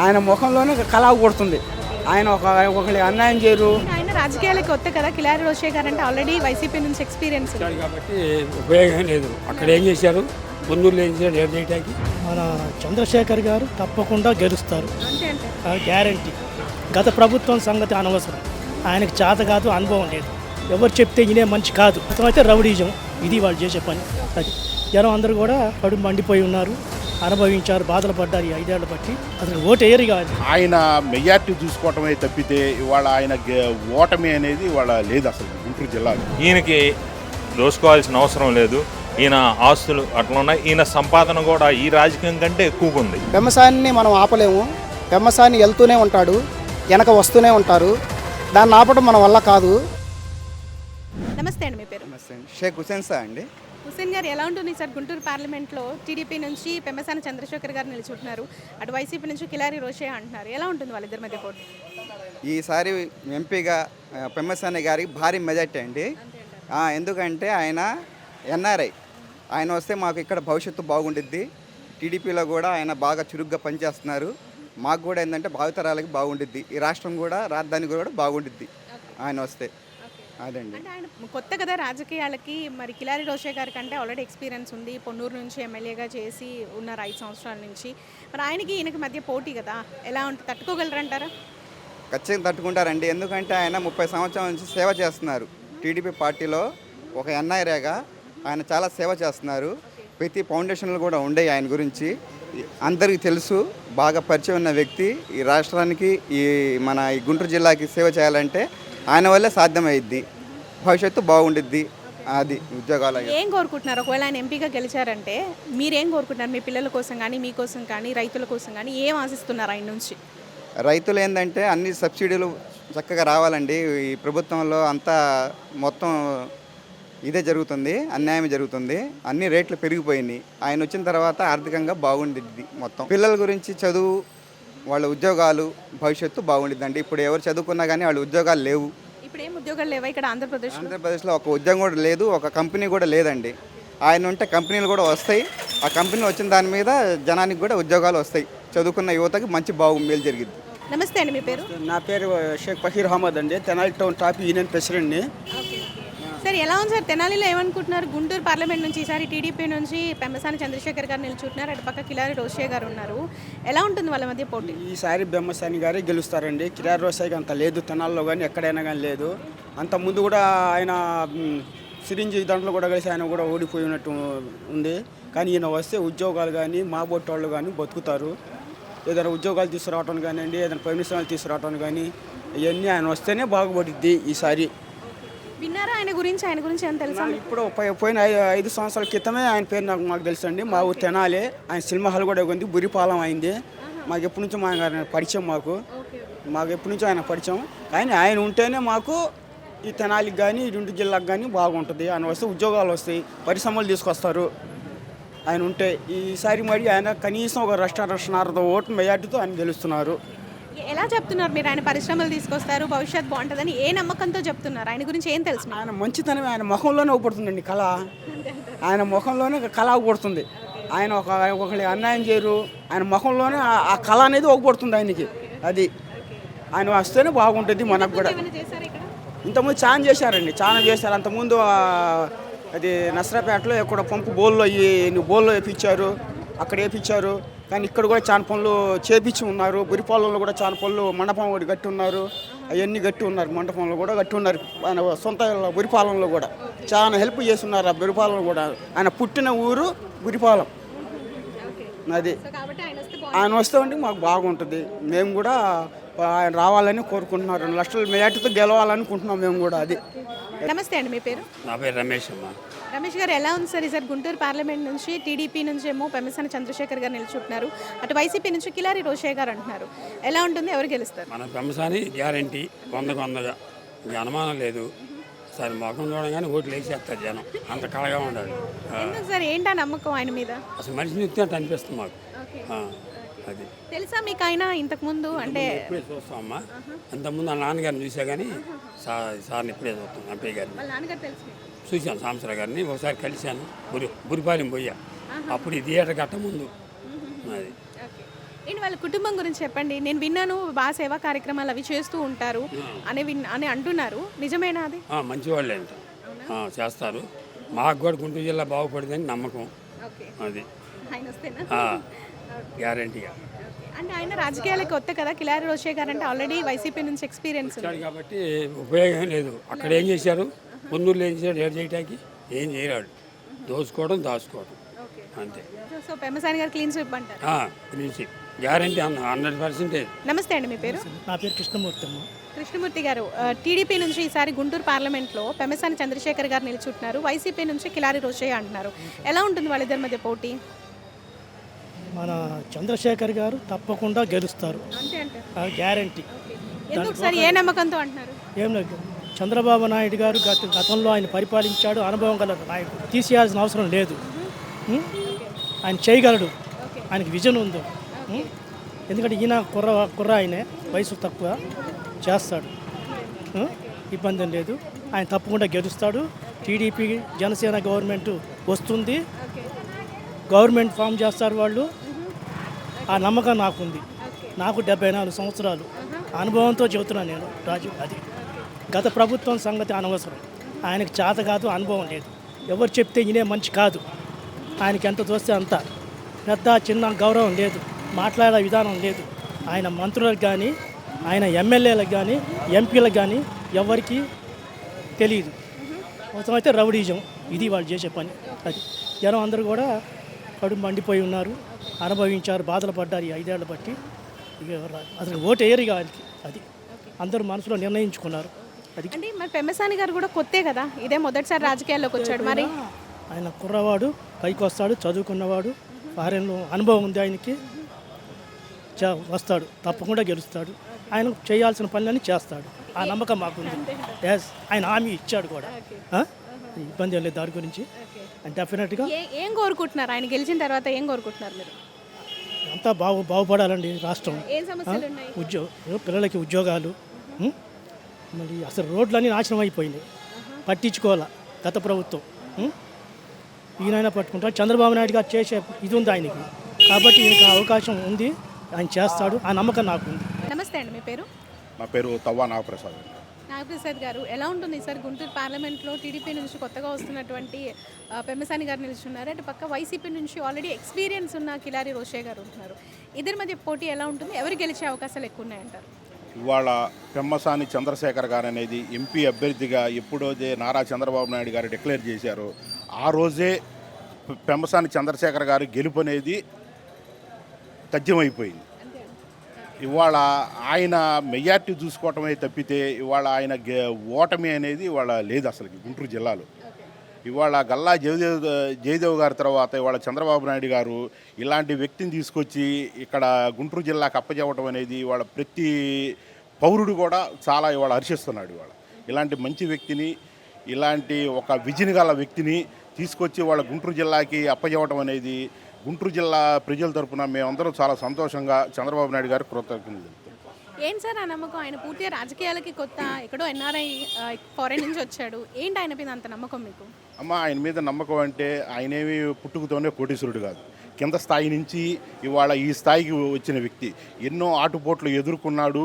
ఆయన ముఖంలోనే కళావు కొడుతుంది ఆయన ఒక ఒకరికి అన్యాయం చేయరు. ఆయన రాజకీయాలకు కొత్త కదా. కిలారి రోషే గారు అంటే ఆల్రెడీ వైసీపీ నుంచి ఎక్స్పీరియన్స్ కాబట్టి ఉపయోగం లేదు. అక్కడ ఏం చేశారు? పొన్నూరులో ఏం చేశారు ఏం చేయటానికి? మన చంద్రశేఖర్ గారు తప్పకుండా గెలుస్తారు. గ్యారంటీ గత ప్రభుత్వం సంగతి అనవసరం. ఆయనకు చేత కాదు అనుభవం లేదు. ఎవరు చెప్తే ఇనే మంచి కాదు. అయితే రౌడీజం. ఇది వాళ్ళు చేసే పని. అది. జనం అందరూ కూడా కడుపు మండిపోయి ఉన్నారు. అనుభవించారు బాధలు పడ్డారు ఈ ఐదేళ్ళ బట్టి. అసలు ఓటు వేయరు కాదు ఆయన మెజార్టీ చూసుకోవటమే తప్పితే ఇవాళ ఆయన ఓటమి అనేది ఇవాళ లేదు అసలు గుంటూరు జిల్లాలో. ఈయనకి దోసుకోవాల్సిన అవసరం లేదు. ఈయన ఆస్తులు అట్లా ఉన్నాయి. ఈయన సంపాదన కూడా ఈ రాజకీయం కంటే ఎక్కువగా ఉంది. పెమ్మసాన్ని మనం ఆపలేము. పెమ్మసాని వెళ్తూనే ఉంటాడు. వెనక వస్తూనే ఉంటారు. దాన్ని ఆపడం మన వల్ల కాదు. నమస్తే అండి మీ పేరు? షేక్ హుసేన్ సార్ అండి. హుసేన్ గారు ఎలా ఉంటుంది సార్ గుంటూరు పార్లమెంట్లో టీడీపీ నుంచి పెమ్మసాని చంద్రశేఖర్ గారు నిలుచుంటున్నారు అటు వైసీపీ నుంచి కిలారి రోషే అంటున్నారు. ఎలా ఉంటుంది వాళ్ళిద్దరి మధ్య పోటీ? ఈసారి ఎంపీగా పెమ్మసాని గారికి భారీ మెజార్టీ అండి. ఎందుకంటే ఆయన ఎన్ఆర్ఐ. ఆయన వస్తే మాకు ఇక్కడ భవిష్యత్తు బాగుండిద్ది. టీడీపీలో కూడా ఆయన బాగా చురుగ్గా పనిచేస్తున్నారు. మాకు కూడా ఏంటంటే భావితరాలకి బాగుండిద్ది. ఈ రాష్ట్రం కూడా రాజధాని కూడా బాగుండిద్ది. ఆయన వస్తే. అదండి. అంటే ఆయన కొత్త కదా రాజకీయాలకి మరి కిలారి రోషే గారి కంటే ఆల్రెడీ ఎక్స్పీరియన్స్ ఉంది. పొన్నూరు నుంచి ఎమ్మెల్యేగా చేసి ఉన్నారు ఐదు సంవత్సరాల నుంచి. మరి ఆయనకి ఈయనకి మధ్య పోటీ కదా ఎలా ఉంటుంది తట్టుకోగలరంటారా? ఖచ్చితంగా తట్టుకుంటారండి. ఎందుకంటే ఆయన ముప్పై సంవత్సరాల నుంచి సేవ చేస్తున్నారు. టీడీపీ పార్టీలో ఒక ఎన్ఐరేగా ఆయన చాలా సేవ చేస్తున్నారు. ప్రతి ఫౌండేషన్లు కూడా ఉండేవి ఆయన గురించి. అందరికీ తెలుసు బాగా పరిచయం ఉన్న వ్యక్తి. ఈ రాష్ట్రానికి ఈ మన ఈ గుంటూరు జిల్లాకి సేవ చేయాలంటే ఆయన వల్లే సాధ్యమైద్ది. భవిష్యత్తు బాగుండిద్ది. అది ఉద్యోగాలు. ఏం కోరుకుంటున్నారు? ఒకవేళ ఆయన ఎంపీగా గెలిచారంటే మీరేం కోరుకుంటున్నారు? మీ పిల్లల కోసం కానీ మీకోసం కానీ రైతుల కోసం కానీ ఏం ఆశిస్తున్నారు ఆయన నుంచి? రైతులు ఏంటంటే అన్ని సబ్సిడీలు చక్కగా రావాలండి. ఈ ప్రభుత్వంలో అంతా మొత్తం ఇదే జరుగుతుంది. అన్యాయం జరుగుతుంది. అన్ని రేట్లు పెరిగిపోయినాయి. ఆయన వచ్చిన తర్వాత ఆర్థికంగా బాగుండిద్ది మొత్తం. పిల్లల గురించి చదువు వాళ్ళ ఉద్యోగాలు భవిష్యత్తు బాగుండిద్దండి. ఇప్పుడు ఎవరు చదువుకున్నా కానీ వాళ్ళ ఉద్యోగాలు లేవు. ఇప్పుడు ఏం ఉద్యోగాలు లేవా ఇక్కడ ఆంధ్రప్రదేశ్లో? ఆంధ్రప్రదేశ్లో ఒక ఉద్యోగం కూడా లేదు ఒక కంపెనీ కూడా లేదండి. ఆయన ఉంటే కంపెనీలు కూడా వస్తాయి. ఆ కంపెనీ వచ్చిన దాని మీద జనానికి కూడా ఉద్యోగాలు వస్తాయి. చదువుకున్న యువతకి మంచి బాగు మేలు జరిగింది నమస్తే అండి మీ పేరు? నా పేరు షేక్ ఫకీర్ అహ్మద్ అండి. తెనాలి టౌన్ టాప్ యూనియన్ ప్రెసిడెంట్ని. సార్ ఎలా ఉంది సార్? తెనాలిలో ఏమనుకుంటున్నారు? గుంటూరు పార్లమెంట్ నుంచి ఈసారి టీడీపీ నుంచి పెమ్మసాని చంద్రశేఖర్ గారు నిలుచుంటున్నారు. అటు పక్క కిలారి రోషే గారు ఉన్నారు. ఎలా ఉంటుంది వాళ్ళ మధ్య పోటీ? ఈసారి బెమ్మసాని గారే గెలుస్తారండి. కిరారి రోసాయికి అంత లేదు. తెనాల్లో కానీ ఎక్కడైనా కానీ లేదు. అంత ముందు కూడా ఆయన సిరింజి దాంట్లో కూడా కలిసి ఆయన కూడా ఓడిపోయినట్టు ఉంది. కానీ ఈయన వస్తే ఉద్యోగాలు కానీ మా బొట్టోళ్ళు కానీ బతుకుతారు. ఏదైనా ఉద్యోగాలు తీసుకురావటం కానివ్వండి ఏదైనా పర్మిషన్లు తీసుకురావటం కానీ ఇవన్నీ ఆయన వస్తేనే బాగుపడుద్ది ఈసారి. ఆయన గురించి ఆయన గురించి ఏమైనా తెలుసా ఇప్పుడు పోయిన ఐదు సంవత్సరాల క్రితమే ఆయన పేరు నాకు మాకు తెలుసండి. మా ఊరు తెనాలి. ఆయన సినిమా హాల్ కూడా ఉంది బురిపాలెం అయింది. మాకు ఎప్పటి నుంచో మా ఆయన పరిచయం మాకు. మాకు ఎప్పటి నుంచో ఆయన పరిచయం. కానీ ఆయన ఉంటేనే మాకు ఈ తెనాలికి కానీ రెండు జిల్లాకు కానీ బాగుంటుంది. ఆయన వస్తే ఉద్యోగాలు వస్తాయి పరిశ్రమలు తీసుకొస్తారు. ఆయన ఉంటే ఈసారి మరి ఆయన కనీసం ఒక రెస్టారెంట్ ఓటు మెజార్టీతో ఆయన గెలుస్తున్నారు. ఎలా చెప్తున్నారు మీరు? ఆయన పరిశ్రమలు తీసుకొస్తారు భవిష్యత్ బాగుంటుందని ఏ నమ్మకంతో చెప్తున్నారు? ఆయన గురించి ఏం తెలుసు? ఆయన మంచితనం ఆయన ముఖంలోనే ఊపడుతుందండి కళ. ఆయన ముఖంలోనే కళ ఊపడుతుంది. ఆయన ఒక ఒకరి అన్యాయం చేయరు. ఆయన ముఖంలోనే ఆ- కళ అనేది ఊపడుతుంది ఆయనకి. అది. ఆయన వస్తేనే బాగుంటుంది మనకు కూడా. ఇంతకుముందు చాలా చేశారండి. చాలా చేశారు. అంతకుముందు అది నసరాపేటలో ఇక్కడ పంపు బోల్లో ఈ బోల్లో వేపించారు. అక్కడ వేపించారు. కానీ ఇక్కడ కూడా చాలా పనులు చేపించి ఉన్నారు. బురిపాలెంలో కూడా చాలా పనులు మండపం ఒకటి కట్టి ఉన్నారు. అవన్నీ కట్టి ఉన్నారు. మండపంలో కూడా కట్టి ఉన్నారు. ఆయన సొంత బురిపాలెంలో కూడా. చాలా హెల్ప్ చేస్తున్నారు ఆ బురిపాలెం కూడా. ఆయన పుట్టిన ఊరు బురిపాలెం అది ఆయన వస్తే ఉంటే మాకు బాగుంటుంది. మేము కూడా ఆయన రావాలని కోరుకుంటున్నారు రెండు లక్షల మెజార్టీతో గెలవాలనుకుంటున్నాం మేము కూడా అది. నమస్తే అండి మీ పేరు? నా పేరు రమేష్ అమ్మ. రమేష్ గారు ఎలా ఉంది సార్ ఈసారి గుంటూరు పార్లమెంట్ నుంచి టీడీపీ నుంచి ఏమో పెమ్మసాని చంద్రశేఖర్ గారు నిలుచుంటున్నారు అటు వైసీపీ నుంచి కిలారి రోషే గారు అంటున్నారు. ఎలా ఉంటుంది? ఎవరు గెలుస్తారు? మన పెంపసాని గ్యారంటీ వందకు వందగా. ఇంకా అనుమానం లేదు. సరే మొఖం చూడగానే ఓట్లు వేసేస్తారు జనం. అంత కళగా ఉండాలి. సార్? ఏంటా నమ్మకం ఆయన మీద? అసలు మనిషిని ఎత్తినట్టు అనిపిస్తుంది మాకు. అది. తెలుసా మీకు ఆయన ఇంతకు ముందు అంటే ఇప్పుడే చూస్తామమ్మా అంతకుముందు ఆ నాన్నగారిని చూసా కానీ సార్ సార్ని ఇప్పుడే చూస్తాం ఎంపీ గారిని. వాళ్ళ నాన్నగారు తెలుసు మీకు? చూశాను గారిని ఒకసారి కలిశాను. బురి బురిపాలెం పోయా. అప్పుడు ఈ థియేటర్ కట్ట ముందు. అది. ఏంటి వాళ్ళ కుటుంబం గురించి చెప్పండి. నేను విన్నాను బాగా సేవా కార్యక్రమాలు అవి చేస్తూ ఉంటారు అని విన్ అని అంటున్నారు. నిజమేనా అది? ఆ, మంచివాళ్ళే అంట. ఆ, చేస్తారు. మాకు కూడా గుంటూరు జిల్లా బాగుపడిందని నమ్మకం. ఓకే. అది. ఆయన వస్తేనా? గ్యారంటీగా అంటే ఆయన రాజకీయాలకు కొత్త కదా కిలారి రోషే గారు అంటే ఆల్రెడీ వైసీపీ నుంచి ఎక్స్పీరియన్స్ ఉంది. వచ్చాడు కాబట్టి ఉపయోగం లేదు. అక్కడ ఏం చేశారు? పొన్నూరులో ఏం చేశాడు? ఏడు చేయటానికి? ఏం చేయరాడు. దోచుకోవడం దాచుకోవడం. అంతే. సో- సో పెమ్మసాని గారు క్లీన్ స్వీప్ అంటారు. గ్యారంటీ అన్న హండ్రెడ్ పర్సెంటేజ్ నమస్తే అండి మీ పేరు? నా పేరు కృష్ణమూర్తి అమ్మ. కృష్ణమూర్తి గారు ఆ, టీడీపీ నుంచి ఈసారి గుంటూరు పార్లమెంట్లో పెమ్మసాని చంద్రశేఖర్ గారు నిలుచుంటున్నారు. వైసీపీ నుంచి కిలారి రోషయ్య అంటున్నారు. ఎలా ఉంటుంది వాళ్ళిద్దరి మధ్య పోటీ? మన చంద్రశేఖర్ గారు తప్పకుండా గెలుస్తారు. గ్యారంటీ. సార్ ఏ నమ్మకంతో అంటున్నారు? ఏం లేదు. చంద్రబాబు నాయుడు గారు గత గతంలో ఆయన పరిపాలించాడు అనుభవం గల నాయకుడు. తీసేయాల్సిన అవసరం లేదు? ఆయన చేయగలడు. ఆయనకి విజన్ ఉంది? ఎందుకంటే ఈయన కుర్ర కుర్ర ఆయనే. వయసు తక్కువ చేస్తాడు? ఇబ్బంది లేదు. ఆయన తప్పకుండా గెలుస్తాడు. టీడీపీ జనసేన గవర్నమెంట్ వస్తుంది. గవర్నమెంట్ ఫామ్ చేస్తారు వాళ్ళు. ఆ నమ్మకం నాకుంది. నాకు డెబ్బై నాలుగు సంవత్సరాలు. అనుభవంతో చెబుతున్నాను నేను రాజు అది. గత ప్రభుత్వం సంగతి అనవసరం. ఆయనకి చేత కాదు అనుభవం లేదు. ఎవరు చెప్తే ఈయనే మంచి కాదు. ఆయనకి ఎంత చూస్తే అంత. పెద్ద చిన్న గౌరవం లేదు. మాట్లాడే విధానం లేదు. ఆయన మంత్రులకు కానీ ఆయన ఎమ్మెల్యేలకు కానీ ఎంపీలకు కానీ ఎవరికి తెలియదు అవసరమైతే రౌడీజం. ఇది వాళ్ళు చేసే పని. అది. జనం అందరూ కూడా కడుపు మండిపోయి ఉన్నారు. అనుభవించారు బాధలు పడ్డారు ఈ ఐదేళ్ళ బట్టి. ఇక అసలు ఓటు వేయరు ఇక వాళ్ళకి అది అందరూ మనసులో నిర్ణయించుకున్నారు. అది అంటే మరి పెమ్మసాని గారు కూడా కొత్తే కదా? ఇదే మొదటిసారి రాజకీయాల్లోకి వచ్చాడు మరి. ఆయన కుర్రవాడు పైకి వస్తాడు చదువుకున్నవాడు ఫారెన్లో అనుభవం ఉంది ఆయనకి. వస్తాడు తప్పకుండా గెలుస్తాడు. ఆయన చేయాల్సిన పనులన్నీ చేస్తాడు. ఆ నమ్మకం మాకుంది. ఎస్ ఆయన హామీ ఇచ్చాడు కూడా? ఇబ్బంది లేదు దాని గురించి. డెఫినెట్గా ఏ ఏం కోరుకుంటున్నారు? ఆయన గెలిచిన తర్వాత ఏం కోరుకుంటున్నారు మీరు? అంతా బాగు బాగుపడాలండి రాష్ట్రం. ఏం సమస్యలు ఉన్నాయి ఉద్యోగ పిల్లలకి ఉద్యోగాలు ఉం? మళ్ళీ అసలు రోడ్లన్నీ నాశనం అయిపోయినాయి. పట్టించుకోవాలా గత ప్రభుత్వం ఉం? ఈయనైనా పట్టుకుంటాడు. చంద్రబాబు నాయుడు గారు చేసే ఇది ఉంది ఆయనకి. కాబట్టి ఈయనకి ఆ అవకాశం ఉంది. ఆయన చేస్తాడు. ఆ నమ్మకం నాకు ఉంది. నమస్తే అండి. మీ పేరు? నా పేరు తవ్వా నాగప్రసాద్ నాగప్రసాద్ గారు ఎలా ఉంటుంది సార్ గుంటూరు పార్లమెంట్లో టీడీపీ నుంచి కొత్తగా వస్తున్నటువంటి పెమ్మసాని గారు నిలుచున్నారు. అటు పక్క వైసీపీ నుంచి ఆల్రెడీ ఎక్స్పీరియన్స్ ఉన్న కిలారి రోషే గారు ఉంటున్నారు. ఇద్దరి మధ్య పోటీ ఎలా ఉంటుంది? ఎవరు గెలిచే అవకాశాలు ఎక్కువ ఉన్నాయంటారు? ఇవాళ పెమ్మసాని చంద్రశేఖర్ గారు అనేది ఎంపీ అభ్యర్థిగా ఎప్పుడోదే నారా చంద్రబాబు నాయుడు గారు డిక్లేర్ చేశారు. ఆ రోజే పెమ్మసాని చంద్రశేఖర్ గారు గెలుపు అనేది తథ్యమైపోయింది. ఇవాళ ఆయన మెజార్టీ చూసుకోవటమే తప్పితే ఇవాళ ఆయన గె- ఓటమి అనేది ఇవాళ లేదు అసలు గుంటూరు జిల్లాలో. ఇవాళ గల్లా జయదేవ్ జయదేవ్ గారి తర్వాత ఇవాళ చంద్రబాబు నాయుడు గారు ఇలాంటి వ్యక్తిని తీసుకొచ్చి ఇక్కడ గుంటూరు జిల్లాకు అప్పచెప్పడం అనేది ఇవాళ ప్రతి పౌరుడు కూడా చాలా ఇవాళ హర్షిస్తున్నాడు ఇవాళ. ఇలాంటి మంచి వ్యక్తిని ఇలాంటి ఒక విజన్ గల వ్యక్తిని తీసుకొచ్చి వాళ్ళ గుంటూరు జిల్లాకి అప్పచెప్పడం అనేది గుంటూరు జిల్లా ప్రజల తరపున మేమందరం చాలా సంతోషంగా చంద్రబాబు నాయుడు గారికి కృతజ్ఞతలు. ఏం సార్ ఆ నమ్మకం? ఆయన పూర్తిగా రాజకీయాలకి కొత్త ఎక్కడో ఎన్ఆర్ఐ ఫారెన్ నుంచి వచ్చాడు. ఏంటి ఆయన మీద అంత నమ్మకం మీకు? అమ్మ ఆయన మీద నమ్మకం అంటే ఆయనేమి పుట్టుకతోనే కోటీశ్వరుడు కాదు. కింద స్థాయి నుంచి ఇవాళ ఈ స్థాయికి వచ్చిన వ్యక్తి. ఎన్నో ఆటుపోట్లు ఎదుర్కొన్నాడు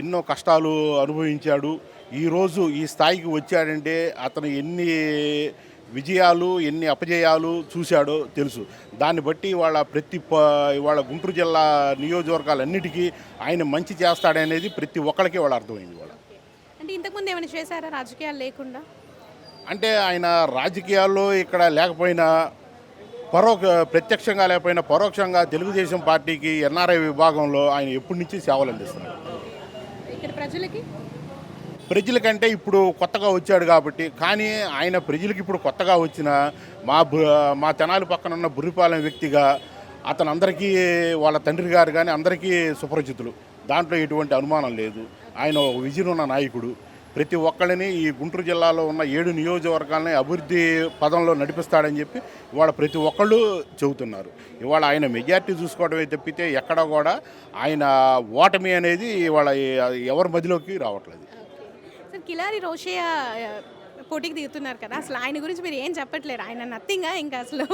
ఎన్నో కష్టాలు అనుభవించాడు. ఈరోజు ఈ స్థాయికి వచ్చాడంటే అతను ఎన్ని విజయాలు ఎన్ని అపజయాలు చూశాడో తెలుసు. దాన్ని బట్టి ఇవాళ ప్రతి ఇవాళ గుంటూరు జిల్లా నియోజకవర్గాలన్నిటికీ ఆయన మంచి చేస్తాడనేది ప్రతి ఒక్కరికి వాళ్ళ అర్థమైంది ఇవాళ. అంటే ఇంతకుముందు ఏమైనా చేశారా రాజకీయాలు లేకుండా? అంటే ఆయన రాజకీయాల్లో ఇక్కడ లేకపోయినా పరోక్ష ప్రత్యక్షంగా లేకపోయినా పరోక్షంగా తెలుగుదేశం పార్టీకి ఎన్ఆర్ఐ విభాగంలో ఆయన ఎప్పటి నుంచి సేవలు అందిస్తున్నాడు ఇక్కడ ప్రజలకి? ప్రజల కంటే ఇప్పుడు కొత్తగా వచ్చాడు కాబట్టి కానీ ఆయన ప్రజలకి ఇప్పుడు కొత్తగా వచ్చిన మా మా తెనాలి పక్కన ఉన్న బుర్రిపాలెం వ్యక్తిగా అతను అందరికీ వాళ్ళ తండ్రి గారు కానీ అందరికీ సుపరిచితులు. దాంట్లో ఎటువంటి అనుమానం లేదు. ఆయన ఒక విజన్ ఉన్న నాయకుడు. ప్రతి ఒక్కళ్ళని ఈ గుంటూరు జిల్లాలో ఉన్న ఏడు నియోజకవర్గాలని అభివృద్ధి పదంలో నడిపిస్తాడని చెప్పి ఇవాళ ప్రతి ఒక్కళ్ళు చెబుతున్నారు. ఇవాళ ఆయన మెజార్టీ చూసుకోవడమే తప్పితే ఎక్కడ కూడా ఆయన ఓటమి అనేది ఇవాళ ఎవరి మదిలోకి రావట్లేదు. కిలారి రోషియా పోటీకి దిగుతున్నారు కదా. అసలు ఆయన గురించి మీరు ఏం చెప్పట్లేరు? ఆయన నథింగా ఇంకా అసలు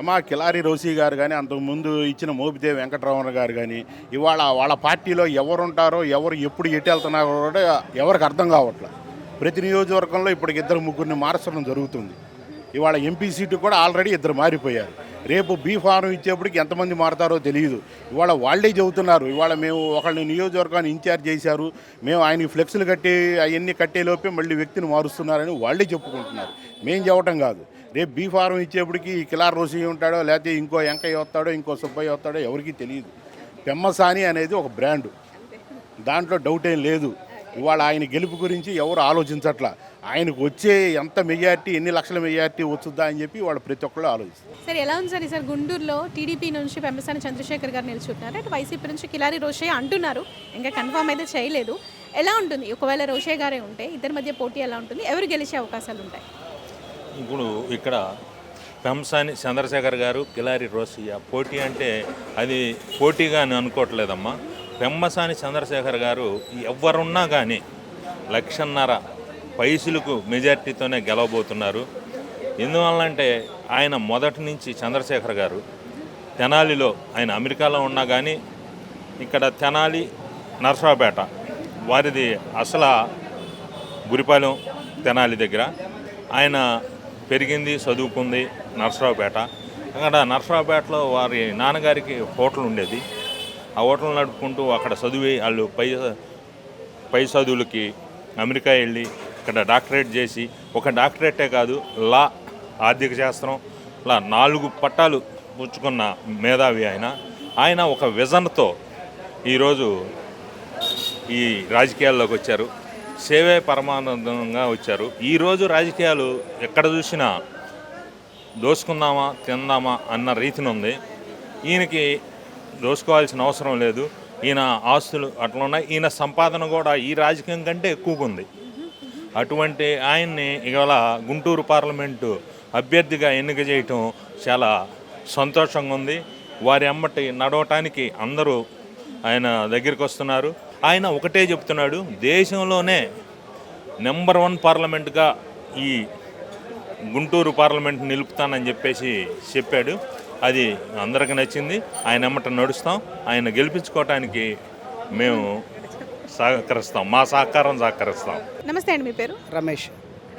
అమ్మ కిలారి రోషి గారు కానీ అంతకుముందు ఇచ్చిన మోపిదేవి వెంకటరమణ గారు కానీ ఇవాళ వాళ్ళ పార్టీలో ఎవరుంటారో ఎవరు ఎప్పుడు ఎటు వెళ్తున్నారో కూడా ఎవరికి అర్థం కావట్లేదు ప్రతి నియోజకవర్గంలో ఇప్పటికి ఇద్దరు ముగ్గురిని మార్చడం జరుగుతుంది. ఇవాళ ఎంపీ సీటు కూడా ఆల్రెడీ ఇద్దరు మారిపోయారు. రేపు బీ ఫారం ఇచ్చేప్పటికి ఎంతమంది మారతారో తెలియదు. ఇవాళ వాళ్ళే చెబుతున్నారు. ఇవాళ మేము ఒకళ్ళని నియోజకవర్గాన్ని ఇన్ఛార్జ్ చేశారు. మేము ఆయనకి ఫ్లెక్స్లు కట్టి అవన్నీ కట్టేలోపే మళ్ళీ వ్యక్తిని మారుస్తున్నారని వాళ్ళే చెప్పుకుంటున్నారు. మేము చెప్పటం కాదు. రేపు బీ ఫారం ఇచ్చేప్పటికి ఈ కిలార్ రోసి ఉంటాడో లేకపోతే ఇంకో ఎంకయ్య వస్తాడో ఇంకో సుబ్బయ్య వస్తాడో ఎవరికీ తెలియదు. పెమ్మసాని అనేది ఒక బ్రాండ్. దాంట్లో డౌట్ ఏం లేదు. ఇవాళ ఆయన గెలుపు గురించి ఎవరు ఆలోచించట్లా? ఆయనకు వచ్చే ఎంత మెజార్టీ ఎన్ని లక్షల మెజార్టీ వచ్చుద్దా అని చెప్పి వాళ్ళు ప్రతి ఒక్కళ్ళు ఆలోచిస్తారు. సార్ ఎలా ఉంది సార్ ఈసారి గుంటూరులో టీడీపీ నుంచి పెంపసాని చంద్రశేఖర్ గారు నిలుచున్నారు అటు వైసీపీ నుంచి కిలారి రోషే అంటున్నారు. ఇంకా కన్ఫర్మ్ అయితే చేయలేదు. ఎలా ఉంటుంది? ఒకవేళ రోషే గారే ఉంటే ఇద్దరి మధ్య పోటీ ఎలా ఉంటుంది? ఎవరు గెలిచే అవకాశాలు ఉంటాయి? ఇప్పుడు ఇక్కడ పెంసాని చంద్రశేఖర్ గారు కిలారి రోసియా పోటీ అంటే అది పోటీగా అని అనుకోవట్లేదమ్మా. పెమ్మసాని చంద్రశేఖర్ గారు ఎవరున్నా కానీ లక్షన్నర పైసలకు మెజార్టీతోనే గెలవబోతున్నారు. ఎందువల్లంటే ఆయన మొదటి నుంచి చంద్రశేఖర్ గారు తెనాలిలో ఆయన అమెరికాలో ఉన్నా కానీ ఇక్కడ తెనాలి నర్సరావుపేట వారిది అసలు గురిపాలెం తెనాలి దగ్గర. ఆయన పెరిగింది చదువుకుంది నర్సరావుపేట అక్కడ నర్సరావుపేటలో వారి నాన్నగారికి హోటల్ ఉండేది. ఆ హోటల్ నడుపుకుంటూ అక్కడ చదివి వాళ్ళు పై పై చదువులకి అమెరికా వెళ్ళి ఇక్కడ డాక్టరేట్ చేసి ఒక డాక్టరేటే కాదు లా ఆర్థిక శాస్త్రం ఇలా నాలుగు పట్టాలు పుచ్చుకున్న మేధావి ఆయన. ఆయన ఒక విజన్తో ఈరోజు ఈ రాజకీయాల్లోకి వచ్చారు. సేవే పరమానందంగా వచ్చారు. ఈరోజు రాజకీయాలు ఎక్కడ చూసినా దోసుకుందామా తిందామా అన్న రీతిని ఉంది. ఈయనకి దోసుకోవాల్సిన అవసరం లేదు. ఈయన ఆస్తులు అట్లా ఉన్నాయి. ఈయన సంపాదన కూడా ఈ రాజకీయం కంటే ఎక్కువగా ఉంది. అటువంటి ఆయన్ని ఇవాళ గుంటూరు పార్లమెంటు అభ్యర్థిగా ఎన్నిక చేయటం చాలా సంతోషంగా ఉంది. వారి అమ్మటి నడవటానికి అందరూ ఆయన దగ్గరికి వస్తున్నారు. ఆయన ఒకటే చెప్తున్నాడు దేశంలోనే నెంబర్ వన్ పార్లమెంట్గా ఈ గుంటూరు పార్లమెంట్ నిలుపుతానని చెప్పేసి చెప్పాడు. అది అందరికి నచ్చింది. ఆయన ఎమ్మట నడుస్తాం. ఆయన గెలిపించుకోవటానికి మేము సహకరిస్తాం మా సహకారం సహకరిస్తాం. నమస్తే అండి మీ పేరు? రమేష్.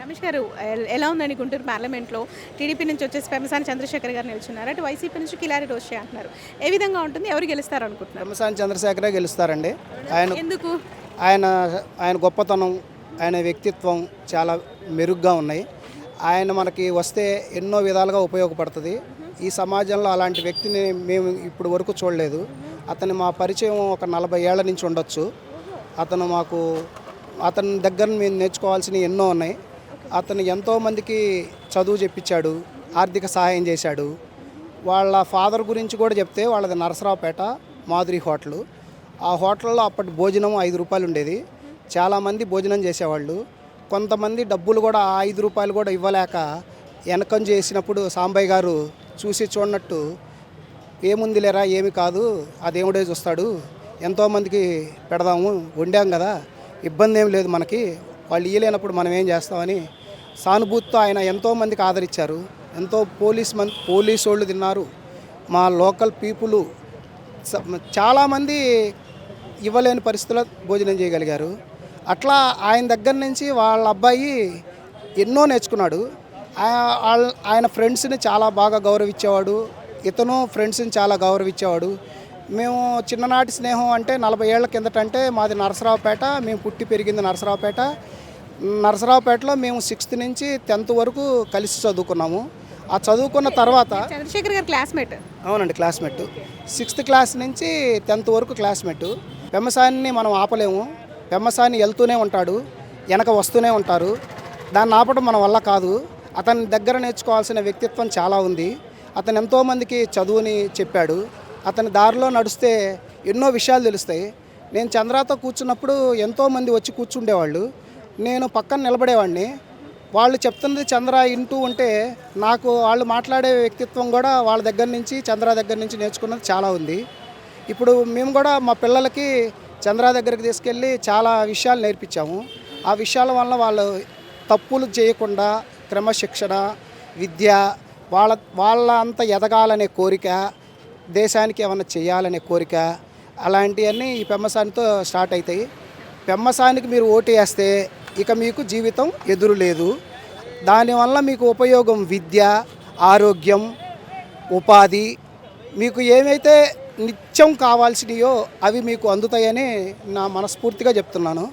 రమేష్ గారు ఎల్- ఉందండి గుంటూరు పార్లమెంట్లో? టీడీపీ నుంచి వచ్చేసి పెమసాని చంద్రశేఖర్ గారు నిలుచున్నారు. అటు వైసీపీ నుంచి కిలారి రోషే అంటున్నారు. ఏ విధంగా ఉంటుంది? ఎవరు గెలుస్తారు అనుకుంటున్నారు పెమ్మసాని చంద్రశేఖరే గెలుస్తారండి. ఆయన ఎందుకు? ఆయన ఆయన గొప్పతనం ఆయన వ్యక్తిత్వం చాలా మెరుగ్గా ఉన్నాయి. ఆయన మనకి వస్తే ఎన్నో విధాలుగా ఉపయోగపడుతుంది. ఈ సమాజంలో అలాంటి వ్యక్తిని మేము ఇప్పుడు వరకు చూడలేదు. అతని మా పరిచయం ఒక నలభై ఏళ్ళ నుంచి ఉండొచ్చు. అతను మాకు అతని దగ్గర మేము నేర్చుకోవాల్సినవి ఎన్నో ఉన్నాయి. అతను ఎంతోమందికి చదువు చెప్పించాడు ఆర్థిక సహాయం చేశాడు. వాళ్ళ ఫాదర్ గురించి కూడా చెప్తే వాళ్ళది నరసరావుపేట మాధురి హోటల్. ఆ హోటల్లో అప్పటి భోజనం ఐదు రూపాయలు ఉండేది. చాలామంది భోజనం చేసేవాళ్ళు. కొంతమంది డబ్బులు కూడా ఆ ఐదు రూపాయలు కూడా ఇవ్వలేక వెనకం చేసినప్పుడు సాంబయ్య గారు చూసి చూడనట్టు ఏముంది లేరా ఏమి కాదు ఆ దేవుడే చూస్తాడు ఎంతోమందికి పెడదాము వండాం కదా. ఇబ్బంది ఏం లేదు మనకి. వాళ్ళు ఇయ్యలేనప్పుడు మనం ఏం చేస్తామని సానుభూతితో ఆయన ఎంతోమందికి ఆదరించారు. ఎంతో పోలీస్ మన్ పోలీసు వాళ్ళు తిన్నారు. మా లోకల్ పీపుల్ చాలామంది ఇవ్వలేని పరిస్థితుల్లో భోజనం చేయగలిగారు. అట్లా ఆయన దగ్గర నుంచి వాళ్ళ అబ్బాయి ఎన్నో నేర్చుకున్నాడు. వాళ్ళ- ఆయన ఫ్రెండ్స్ని చాలా బాగా గౌరవించేవాడు. ఇతను ఫ్రెండ్స్ని చాలా గౌరవించేవాడు. మేము చిన్ననాటి స్నేహం అంటే నలభై ఏళ్ళ కిందట అంటే మాది నరసరావుపేట మేము పుట్టి పెరిగింది నరసరావుపేట. నరసరావుపేటలో మేము సిక్స్త్ నుంచి టెన్త్ వరకు కలిసి చదువుకున్నాము. ఆ చదువుకున్న తర్వాత చంద్రశేఖర్ గారు క్లాస్మేట్? అవునండి క్లాస్మేట్. సిక్స్త్ క్లాస్ నుంచి టెన్త్ వరకు క్లాస్మేట్. పెమ్మసానిని మనం ఆపలేము. పెమ్మసాని వెళ్తూనే ఉంటాడు వెనక వస్తూనే ఉంటారు. దాన్ని ఆపడం మన వల్ల కాదు. అతని దగ్గర నేర్చుకోవాల్సిన వ్యక్తిత్వం చాలా ఉంది. అతను ఎంతోమందికి చదువుని చెప్పాడు. అతని దారిలో నడిస్తే ఎన్నో విషయాలు తెలుస్తాయి. నేను చంద్రతో కూర్చున్నప్పుడు ఎంతోమంది వచ్చి కూర్చుండేవాళ్ళు. నేను పక్కన నిలబడేవాడిని. వాళ్ళు చెప్తున్నది చంద్ర వింటూ ఉంటే నాకు వాళ్ళు మాట్లాడే వ్యక్తిత్వం కూడా వాళ్ళ దగ్గర నుంచి చంద్ర దగ్గర నుంచి నేర్చుకున్నది చాలా ఉంది. ఇప్పుడు మేము కూడా మా పిల్లలకి చంద్ర దగ్గరికి తీసుకెళ్ళి చాలా విషయాలు నేర్పించాము. ఆ విషయాల వల్ల వాళ్ళు తప్పులు చేయకుండా క్రమశిక్షణ విద్య వాళ్ళ వాళ్ళ అంత ఎదగాలనే కోరిక దేశానికి ఏమైనా చేయాలనే కోరిక అలాంటివన్నీ ఈ పెమ్మసానితో స్టార్ట్ అవుతాయి. పెమ్మసానికి మీరు ఓటు వేస్తే ఇక మీకు జీవితం ఎదురు లేదు. దానివల్ల మీకు ఉపయోగం విద్య ఆరోగ్యం ఉపాధి మీకు ఏమైతే నిత్యం కావాల్సినయో అవి మీకు అందుతాయని నా మనస్ఫూర్తిగా చెప్తున్నాను.